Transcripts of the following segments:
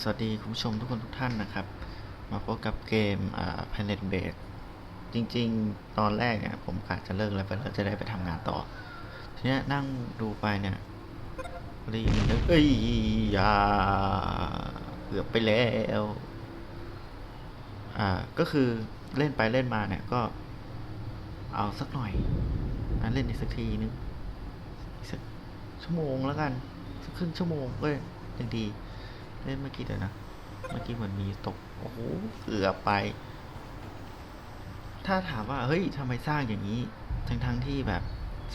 สวัสดีคุณผู้ชมทุกคนทุกท่านนะครับ มาพบกับเกมอ่า Planet b a s e จริงๆ ตอนแรกเนี่ยผมกะจะเลิกแล้วไปแล้วจะได้ไปทำงานต่อ ทีนี้นั่งดูไปเนี่ยได้ยินแล้วเอ้ยอย่าเกือบไปแล้ว อ่าก็คือเล่นไปเล่นมาเนี่ยก็ เอาสักหน่อยนะเล่นอีกสักทีนึงสักชั่วโมงแล้วกัน สักครึ่งชั่วโมงก็ยังดี เล่นเมื่อกี้เดี๋ยวนะ เมื่อกี้เหมือนมีตก โอ้โห เกือบไป ถ้าถามว่า เฮ้ยทำไมสร้างอย่างนี้ ทั้งทั้งๆที่แบบ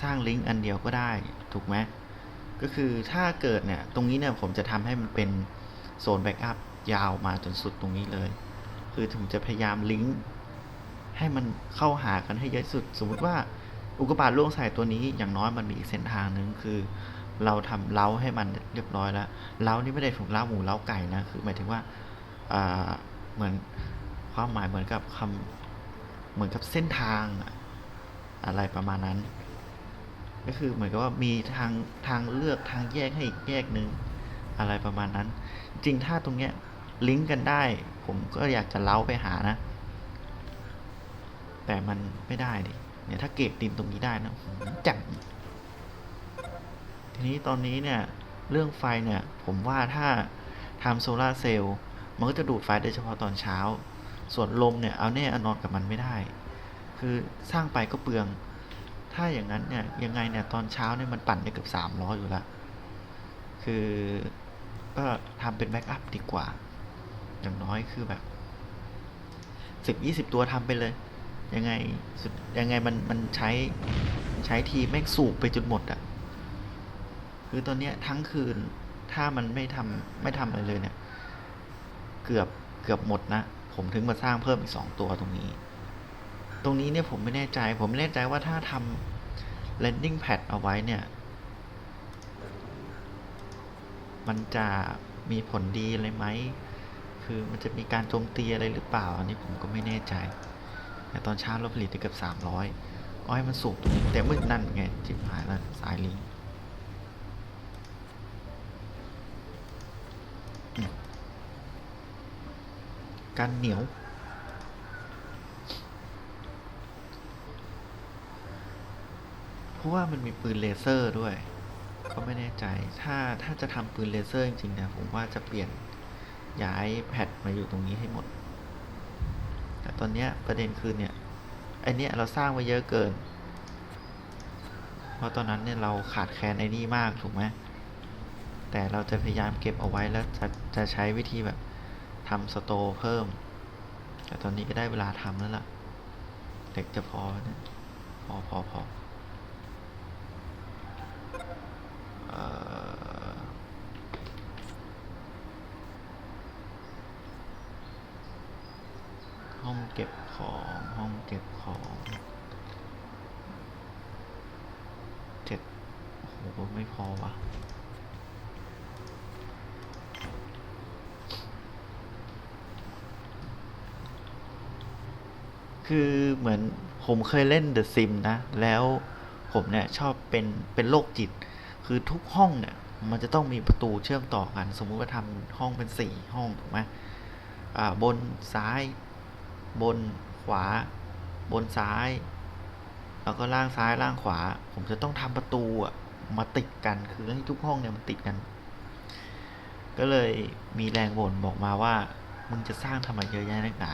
สร้างลิงก์อันเดียวก็ได้ ถูกไหม ก็คือถ้าเกิดเนี่ย ตรงนี้เนี่ยผมจะทำให้มันเป็นโซนแบ็กอัพยาวมาจนสุดตรงนี้เลย คือผมจะพยายามลิงก์ให้มันเข้าหากันให้เยอะสุด สมมุติว่าอุกกาบาตล่วงใส่ตัวนี้อย่างน้อยมันมีอีกเส้นทางหนึ่งคือ เราทำเล้าให้มันเรียบร้อยแล้วเล้านี่ไม่ได้ถูกเล้าหมูเล้าไก่นะคือหมายถึงว่าเหมือนความหมายเหมือนกับคำเหมือนกับเส้นทางอะไรประมาณนั้น ก็คือเหมือนกับว่ามีทางทางเลือกทางแยกให้อีกแยกหนึ่งอะไรประมาณนั้น จริงถ้าตรงเนี้ยลิงก์กันได้ ผมก็อยากจะเล้าไปหานะ แต่มันไม่ได้ดิเนี่ยถ้าเกรดดินตรงนี้ได้นะจ่ม ทีนี้ตอนนี้เนี่ยเรื่องไฟเนี่ยผมว่าถ้าทำโซลาร์เซลล์มันก็จะดูดไฟได้เฉพาะตอนเช้า ส่วนลมเนี่ยเอาแน่เอานอนกับมันไม่ได้ คือสร้างไปก็เปลือง ถ้าอย่างนั้นเนี่ยยังไงเนี่ยตอนเช้าเนี่ยมันปั่นได้เกือบสามร้อยอยู่ล้วคือก็ทำเป็นแบ็กอัพดีกว่า อย่างน้อยคือแบบสิบยี่สิบตัวทำไปเลย ยังไงยังไงมันมันใช้ใช้ทีแม่งสูบไปจนหมดอะ คือตอนเนี้ยทั้งคืนถ้ามันไม่ทำไม่ทำอะไรเลยเนี่ย เกือบเกือบหมดนะ ผมถึงมาสร้างเพิ่มอีกสองตัวตรงนี้ ตรงนี้เนี่ยผมไม่แน่ใจ ผมไม่แน่ใจว่าถ้าทำ landing pad เอาไว้เนี่ย มันจะมีผลดีอะไรไหม คือมันจะมีการโจมตีอะไรหรือเปล่า อันนี้ผมก็ไม่แน่ใจ แต่ตอนเช้าเราผลิตได้เกือบสามร้อยอ้อยมันสูบตรงนี้แต่มืดนั่นไงจิบหายแล้วสายลิงก์อืม กันเหนียว เพราะว่ามันมีปืนเลเซอร์ด้วย ก็ไม่แน่ใจ ถ้าถ้าจะทำปืนเลเซอร์จริงๆนี่ยผมว่าจะเปลี่ยนย้ายแพดมาอยู่ตรงนี้ให้หมด แต่ตอนนี้ประเด็นคือเนี่ยไอเนี้ยเราสร้างไว้เยอะเกิน เพราะตอนนั้นเนี่ยเราขาดแคลนไอ้นี่มากถูกไหมแต่เราจะพยายามเก็บเอาไว้แล้วจะจะใช้วิธีแบบ ทำสโตร์เพิ่ม แต่ตอนนี้ก็ได้เวลาทำแล้วล่ะ เด็กจะพอนี่ยพอพอพอเอ่อห้องเก็บของห้องเก็บของเจ็ดโอ้โหไม่พอวะ คือเหมือนผมเคยเล่น The Sim นะ แล้วผมเนี่ยชอบเป็นเป็นโรคจิต คือทุกห้องเนี่ย มันจะต้องมีประตูเชื่อมต่อกัน สมมุติว่าทำห้องเป็นสี่ห้องถูกไหมอ่าบนซ้าย บนขวา บนซ้าย แล้วก็ล่างซ้ายล่างขวา ผมจะต้องทำประตูอะมาติดกันคือให้ทุกห้องเนี่ยมันติดกัน ก็เลยมีแรงบ่นบอกมาว่ามึงจะสร้างทำไมเยอะแยะนักหนา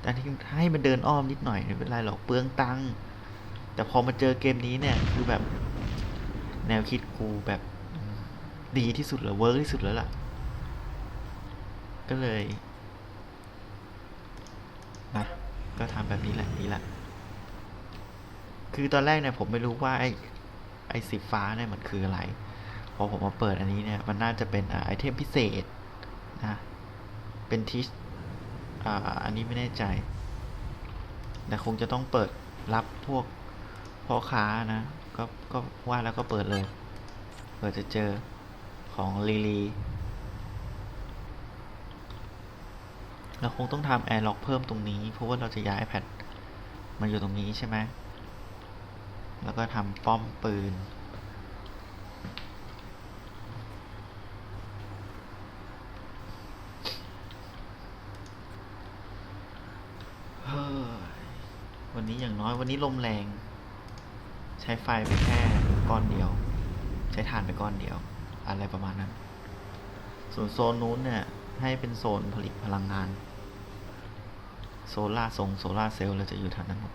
แต่ที่ให้มันเดินอ้อมนิดหน่อยไม่เป็นไรหรอกเปลืองตังค์แต่พอมาเจอเกมนี้เนี่ยคือแบบ แนวคิดกูแบบดีที่สุดแล้วเวิร์กที่สุดแล้วล่ะ ก็เลยนะก็ทำแบบนี้แหละดีละ คือตอนแรกเนี่ยผมไม่รู้ว่าไอ้ไอ้สีฟ้าเนี่ยมันคืออะไรพอผมมาเปิดอันนี้เนี่ยมันน่าจะเป็นอไอเทมพิเศษนะเป็นทิช อ่าอันนี้ไม่แน่ใจ แต่คงจะต้องเปิดรับพวกพ่อค้านะ ก็ก็ว่าแล้วก็เปิดเลยเปิดจะเจอของลีลีเราคงต้องทำแอร์ล็อกเพิ่มตรงนี้ เพราะว่าเราจะย้ายแพดมาอยู่ตรงนี้ใช่ไหม แล้วก็ทำป้อมปืน ท น้อย วันนี้ลมแรง ใช้ไฟไปแค่ก้อนเดียว ใช้ถ่านไปก้อนเดียว อะไรประมาณนั้น ส่วนโซนนู้นเนี่ย ให้เป็นโซนผลิตพลังงาน โซลาร์ทรงโซลาร์เซลล์เราจะอยู่ทางนั้นหมด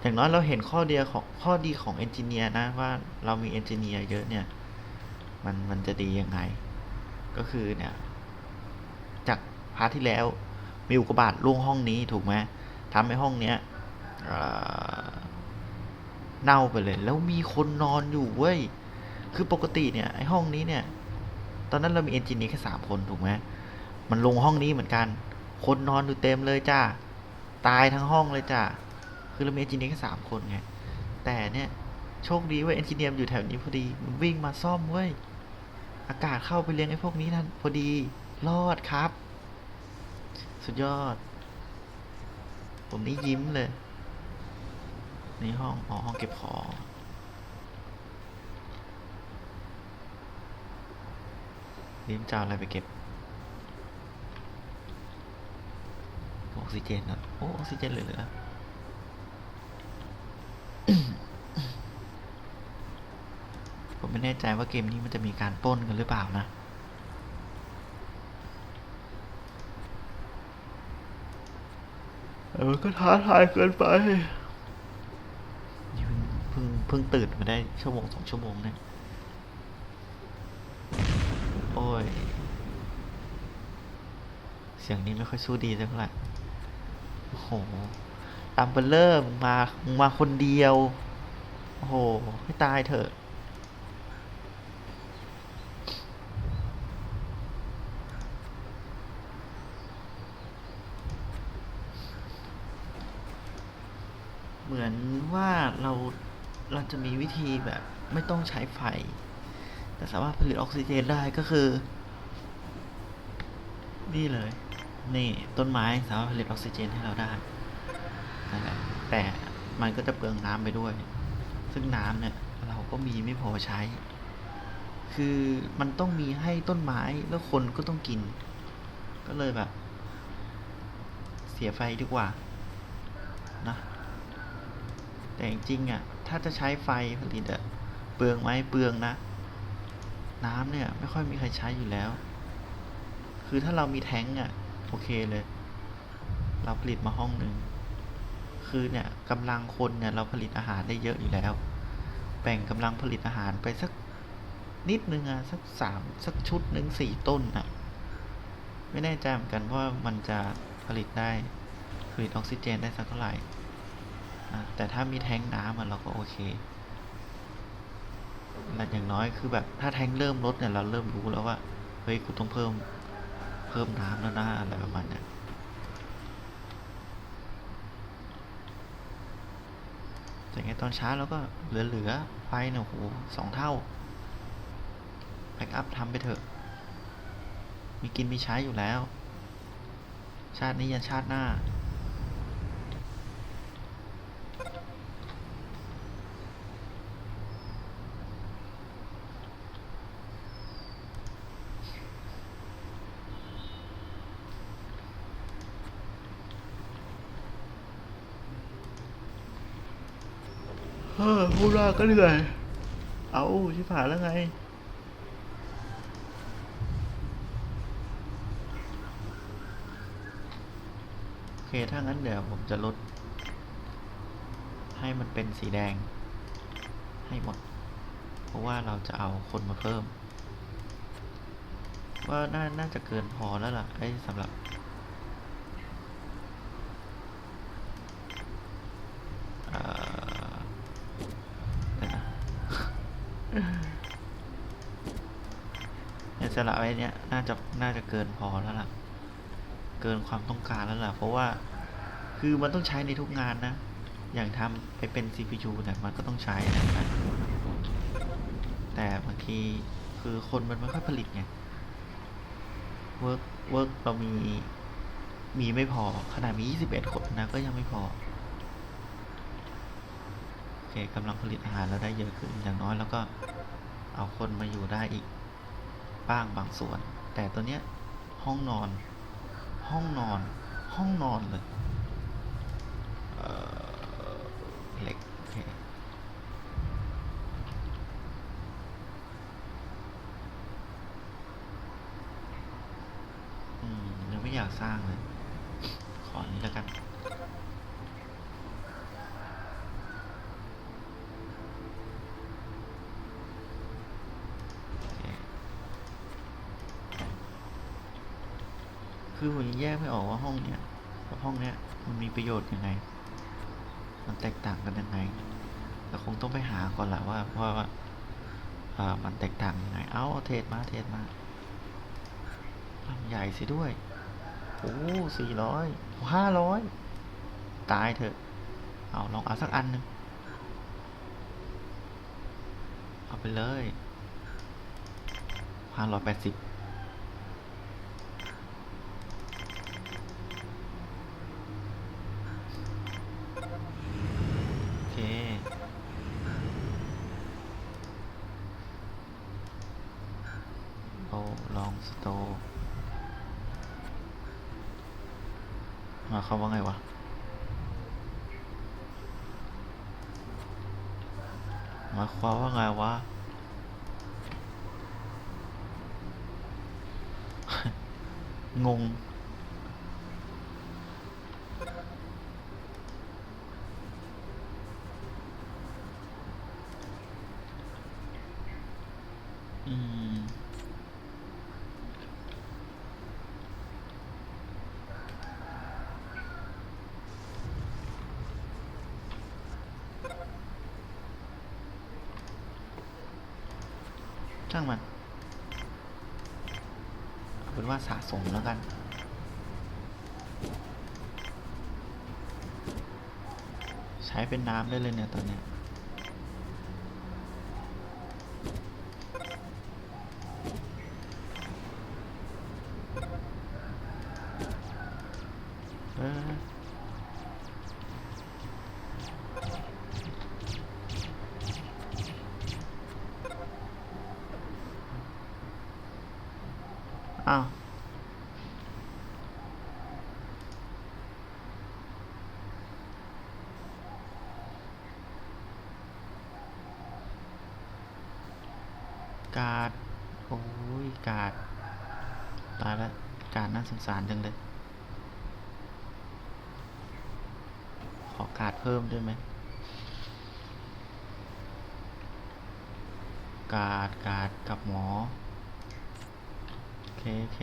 อย่างน้อยเราเห็นข้อเดียของข้อดีของเอนจิเนียร์นะว่าเรามีเอนจิเนียร์เยอะเนี่ย มันมันจะดียังไง ก็คือเนี่ย จากพาร์ทที่แล้วมีอุกกาบาตล่วงห้องนี้ถูกไหม ทำให้ห้องเนี้ยเน่าไปเลย แล้วมีคนนอนอยู่เว้ย คือปกติเนี่ยไอห้องนี้เนี่ย ตอนนั้นเรามีเอนจิเนียร์แค่สามคนถูกไหมมันลงห้องนี้เหมือนกัน คนนอนอยู่เต็มเลยจ้า ตายทั้งห้องเลยจ้า คือเรามีเอนจิเนียร์แค่สามคนไง แต่เนี่ยโชคดีเว่าเอนจิเนียร์อยู่แถวนี้พอดี มันวิ่งมาซ่อมเว้ย อากาศเข้าไปเลี้ยงไอ้พวกนี้นั่นพอดี รอดครับ สุดยอด ผมนี่ยิ้มเลย ในห้องอ๋อห้องเก็บของลิ้มจะเอาอะไรไปเก็บ ออกซิเจนนะโอ้ออกซิเจนเหลือผมไม่แน่ใจว่าเกมนี้มันจะมีการป้นกันหรือเปล่านะ เออก็ท้าทายเกินไปนี่เพิ่งเพิ่งเพิ่งตื่นมาได้ชั่วโมงสองชั่วโมงเนี่ยโอ้ย เสียงนี้ไม่ค่อยสู้ดีสักเท่าไหร่โอ้โหตัมเบลเลอร์มามึงมาคนเดียว โอ้โห ให้ตายเถอะ เหมือนว่าเรา เราจะมีวิธีแบบไม่ต้องใช้ไฟ แต่สามารถผลิตออกซิเจนได้ก็คือ นี่เลย นี่ต้นไม้สามารถผลิตออกซิเจนให้เราได้แหละแต่มันก็จะเปลืองน้ำไปด้วย ซึ่งน้ำเนี่ยเราก็มีไม่พอใช้ คือมันต้องมีให้ต้นไม้แล้วคนก็ต้องกิน ก็เลยแบบ เสียไฟดีกว่านะแต่จริงๆอะ ถ้าจะใช้ไฟผลิตอะเปลืองไหมเปลืองนะ น้ำเนี่ย ไม่ค่อยมีใครใช้อยู่แล้ว คือถ้าเรามีแท้งอะโอเคเลย เราผลิตมาห้องหนึ่งคือเนี่ยกำลังคนเนี่ยเราผลิตอาหารได้เยอะอยู่แล้ว แบ่งกำลังผลิตอาหารไปสักนิดนึงอะสักสามสักชุดหนึ่งสี่ต้นอะไม่แน่ใจเหมือนกันว่ามันจะผลิตได้ผลิตออกซิเจนได้สักเท่าไหร่ แต่ถ้ามีแทงน้ำอะเราก็โอเคแต่อย่างน้อยคือแบบถ้าแทงเริ่มลดเนี่ยเราเริ่มรู้แล้วว่าเฮ้ยกูต้องเพิ่มเพิ่มน้ำแล้วนะอะไรประมาณเนี้ยแต่ไงตอนเช้าเราก็เหลือๆไฟเนี่ยโหสองเท่าแบ็กอัพทำไปเถอะ มีกินมีใช้อยู่แล้ว ชาตินี้ยันชาติหน้า เฮ้อพูดว่าก็เหนื่อย เอาชิบหายแล้วไง โอเค ถ้างั้นเดี๋ยวผมจะลด ให้มันเป็นสีแดง ให้หมด เพราะว่าเราจะเอาคนมาเพิ่ม ว่าน่าน่าจะเกินพอแล้วล่ะไอ้สำหรับ เอ่อเดี๋ยวนะ เนี่ย สละไว้เนี่ยน่าจะน่าจะเกินพอแล้วล่ะ เกินความต้องการแล้วล่ะ เพราะว่าคือมันต้องใช้ในทุกงานนะ อย่างทำไปเป็น CPU เนี่ยมันก็ต้องใช้นะแต่บางทีคือคนมันไม่ค่อยผลิตไงเวิร์กเวิร์กเรามีมีไม่พอ ขนาดมี 21 คนนะก็ยังไม่พอ โอเคกำลังผลิตอาหารเราได้เยอะขึ้นอย่างน้อยแล้วก็เอาคนมาอยู่ได้อีก บ้างบางส่วน แต่ตัวเนี้ยห้องนอน ห้องนอน ห้องนอนเลยเล็ก คือผมยังแยกไม่ออกว่าห้องเนี้ยกับห้องเนี้ยมันมีประโยชน์ยังไง มันแตกต่างกันยังไงแต่คงต้องไปหาก่อนแหละว่าเพราะว่าเออมันแตกต่างยังไง เอาเอาเทรดมาเทรดมาลำใหญ่สิด้วย โอ้สี่ร้อยห้าร้อยตายเถอะ เอาลองเอาสักอันหนึ่งเอาไปเลยห้าร้อยแปดสิบ โอเค โอ้ลองสโตร์ห มาเขาว่าไงวะมาความว่าไงวะงง อืม ช่างมัน เอาเป็นว่าสะสมแล้วกัน ใช้เป็นน้ำได้เลยเนี่ยตอนเนี้ย เอออ้าว การ์ด โอ้ย การ์ด ตายแล้ว การ์ดน่า สารจังเลย ขอการ์ดเพิ่มด้วยไหม การ์ดการ์ดกับหมอ โอเคโอเค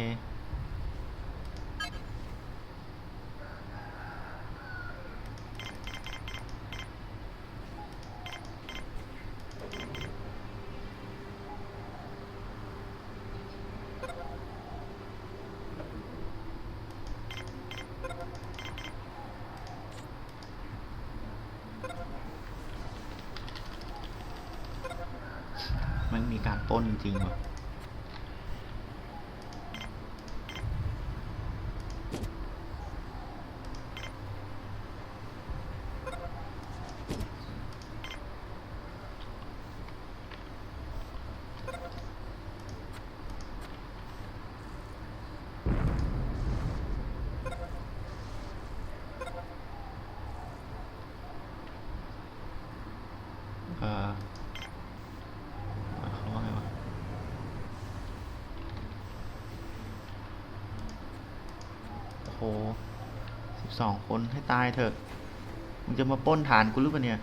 มันมีการปล้นจริงๆว่ะ เอ่อหมายความว่าไงวะ โอ้โหสิบสองคนให้ตายเถอะ มึงจะมาป้นฐานกูหรือเปล่าเนี่ย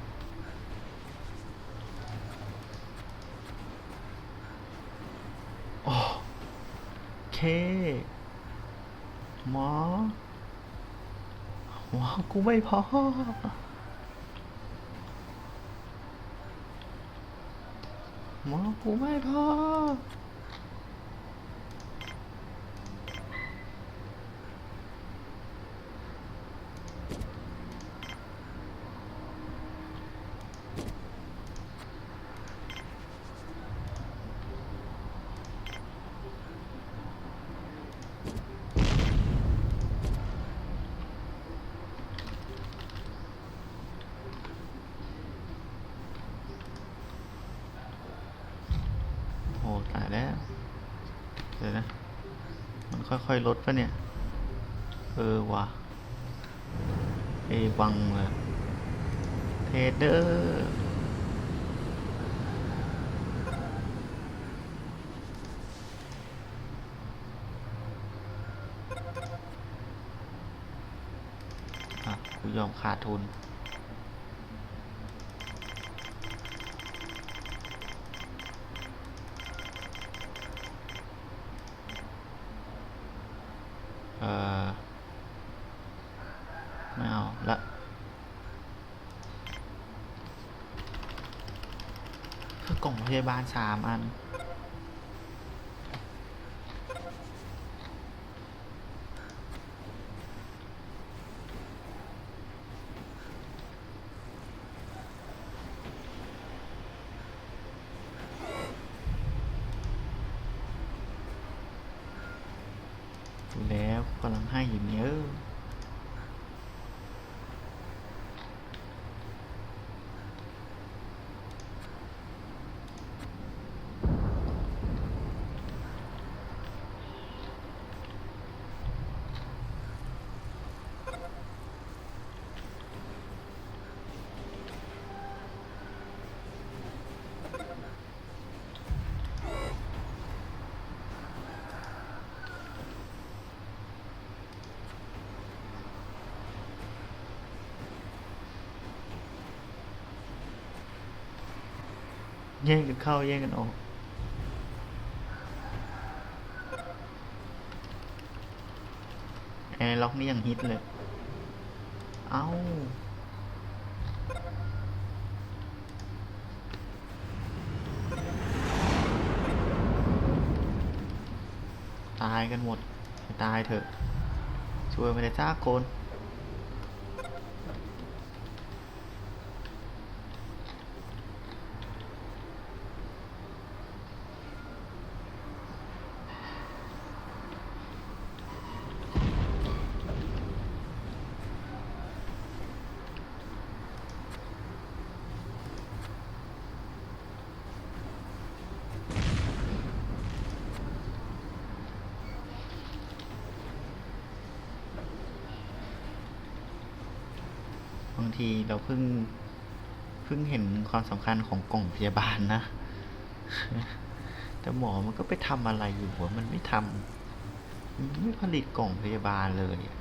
โอเค หมอ หมอ กูไม่พอหมอ กูไม่พอตายแล้ว เดี๋ยวนะ มัน ค่อยๆลดปะเนี่ย เออว่ะเอวังเลยเทเดอร์อะกูยอมขาดทุน เออไม่เอาละคือกล่องพยา บาลสามอัน ดูแล้วกำลังให้อยู่เนี่ยเออ แย่งกันเข้าแย่งกันออก แอร์ล็อกนี่ยังฮิตเลย เอ้าตายกันหมดตายเถอะ ช่วยไม่ได้จ้าคน เราเพิ่งเพิ่งเห็นความสำคัญของกล่องพยาบาลนะ แต่หมอมันก็ไปทำอะไรอยู่วะมันไม่ทำมันไม่ผลิตกล่องพยาบาลเลยอะ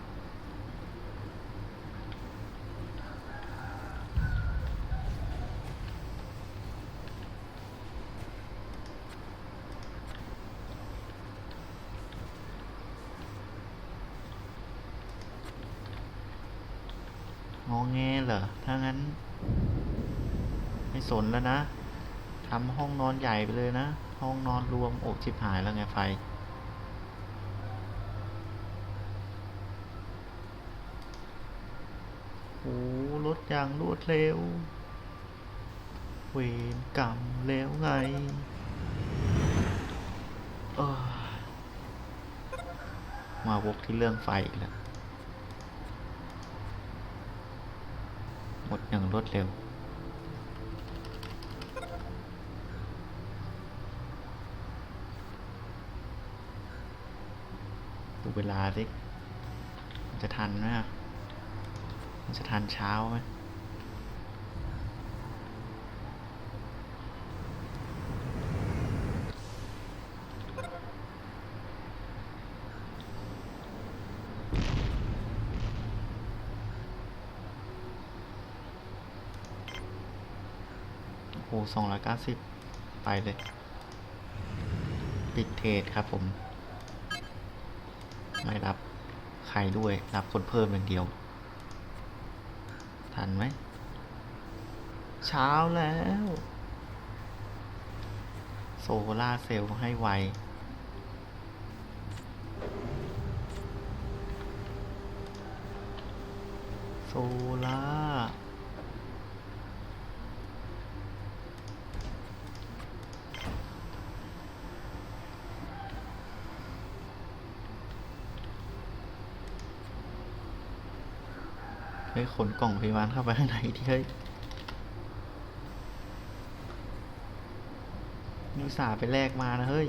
งอแงเหรอ ถ้างั้น ไม่ สนแล้วนะทำห้องนอนใหญ่ไปเลยนะ ห้องนอนรวมโอกชิบหายแล้วไงไฟ โอ้รถอย่างรวดเร็ว เวรกรรมแล้วไง เออมาวกที่เรื่องไฟอีกแล้ว หมดอย่างรวดเร็ว เวลาสิมันจะทันไหมมันจะทันเช้าไหมโอ้โหสองร้อยเก้าสิบไปเลย ปิดเทรดครับผม ไม่รับใครด้วย รับคนเพิ่มอย่างเดียว ทันไหม เช้าแล้ว โซล่าเซลล์ให้ไวโซล่า เฮ้ยขนกล่องพิาานเข้าไปข้างในที่เฮ้ยนุสาไปแลกมานะเฮ้ย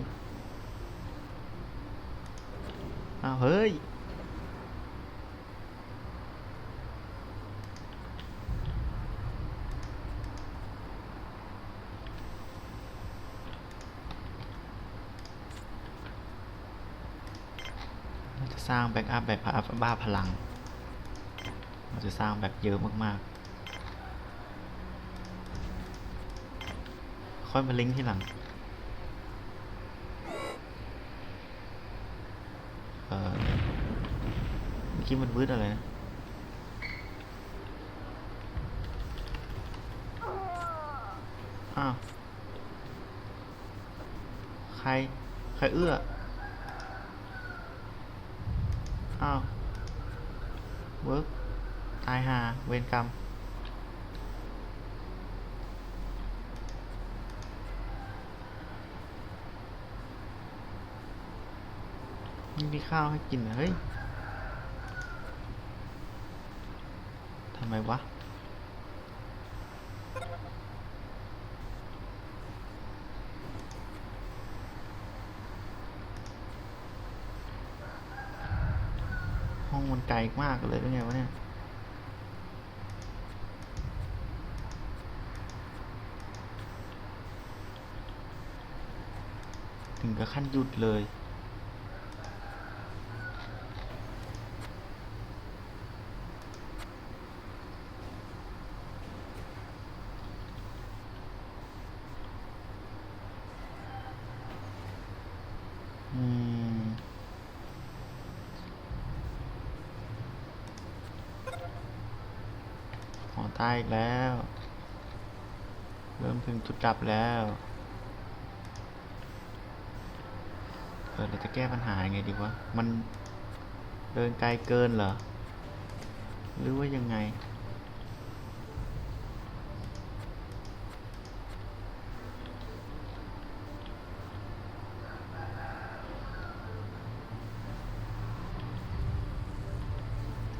เอาเฮ้ย จะสร้างแบ็กอัพแบบบ้าพลัง จะสร้างแบบเยอะมากๆ ค่อยมาลิงก์ที่หลัง เออเมื่อกี้มันวืดอะไรนะอ้าว ใคร ใครเอื้อ อ้าว เวิร์กตายหา เวรกรรมไม่มีข้าวให้กินเหรอเฮ้ยทำไมวะห้องมันไกลมากเลยหรือไงวะเนี่ย กับขั้นหยุดเลย อืมหอใต้อีกแล้ว เริ่มถึงจุดดับแล้ว เออเราจะแก้ปัญหายังไงดีวะ มันเดินไกลเกินเหรอ หรือว่ายังไง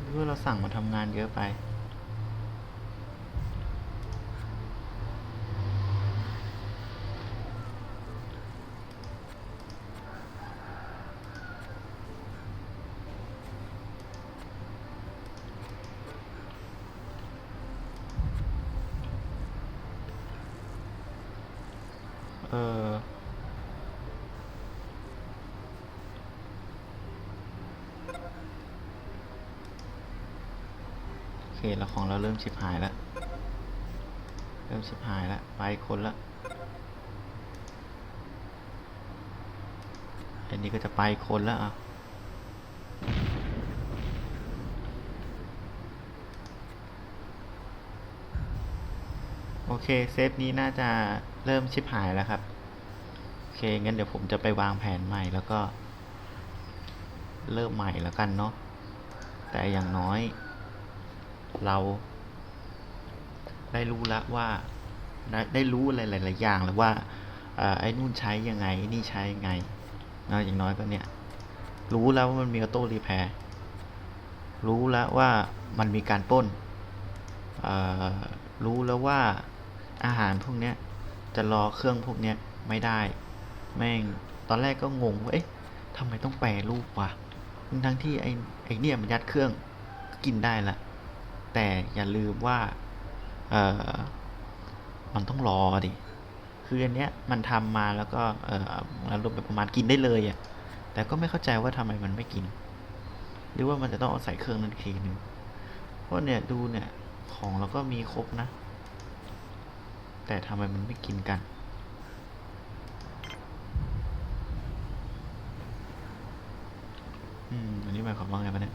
หรือว่าเราสั่งมาทำงานเยอะไป เออ โอ เคแล้วของเราเริ่มชิบหายแล้ว เริ่มชิบหายแล้ว ไปคนละอันนี้ก็จะไปคนแล้วอะโอเค เซฟนี้น่าจะเริ่มชิบหายแล้วครับ โอเค งั้นเดี๋ยวผมจะไปวางแผนใหม่แล้วก็ เริ่มใหม่แล้วกันเนาะแต่อย่างน้อย เราได้รู้แล้วว่าได้รู้อะไรหลาย ๆ อย่างแล้วว่าอไอ้นู่นใช้ยังไงนี่ใช้ยังไงเนาะอย่างน้อยก็เนี่ย รู้แล้วว่ามันมีออโต้รีแพร์รู้แล้วว่ามันมีการป้น รู้แล้วว่าอาหารพวกเนี้ยจะรอเครื่องพวกเนี้ยไม่ได้ แม่งตอนแรกก็งงว่าเอ๊ะทำไมต้องแปรรูปวะทั้งที่ไอ้ไอ้เนี่ยมันยัดเครื่องก็กินได้ละ แต่อย่าลืมว่าเออมันต้องรอดิคืออันเนี้ยมันทำมาแล้วก็เอออารมณ์แบบประมาณกินได้เลยอะ่ะแต่ก็ไม่เข้าใจว่าทำไมมันไม่กิน หรือว่ามันจะต้องเอาใส่เครื่องนั้นทีหนึ่งเพราะเนี่ยดูเนี่ยของเราก็มีครบนะ แต่ทำไมมันไม่กินกัน อืม อันนี้หมายความว่าไงปะเนี่ย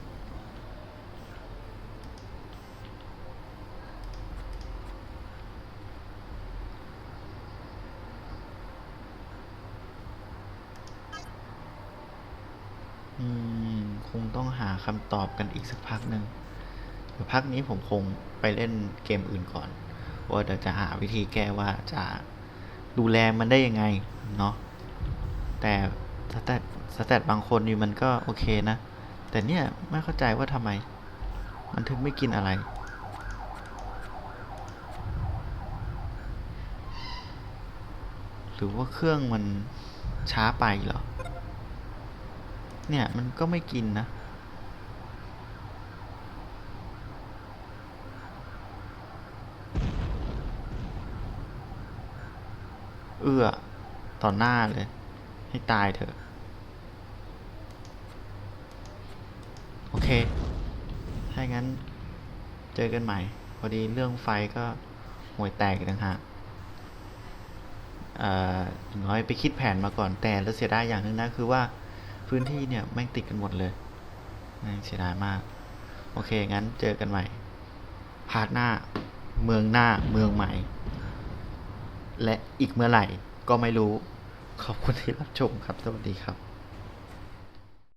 อืม คงต้องหา คำตอบกันอีกสักพักหนึ่งเดี๋ยวพักนี้ผมคงไปเล่นเกมอื่นก่อน ว่าเดี๋ยวจะหาวิธีแก้ว่าจะดูแลมันได้ยังไงเนาะแต่สแตทสแตทบางคนนี่มันก็โอเคนะ แต่เนี่ยไม่เข้าใจว่าทำไม มันถึงไม่กินอะไรหรือว่าเครื่องมันช้าไปเหรอ เนี่ยมันก็ไม่กินนะ เอื้อ ต่อหน้าเลย ให้ตายเถอะ โอเค ถ้างั้นเจอกันใหม่ พอดีเรื่องไฟก็ห่วยแตกอีกต่างหากเอ่ออย่างน้อยไปคิดแผนมาก่อนแต่แล้วเสียดายอย่างหนึ่งนะคือว่าพื้นที่เนี่ยแม่งติดกันหมดเลยแม่งเสียดายมาก โอเค งั้นเจอกันใหม่พาร์ทหน้า เมืองหน้าเมืองใหม่ และอีกเมื่อไหร่ก็ไม่รู้ ขอบคุณที่รับชมครับ สวัสดีครับ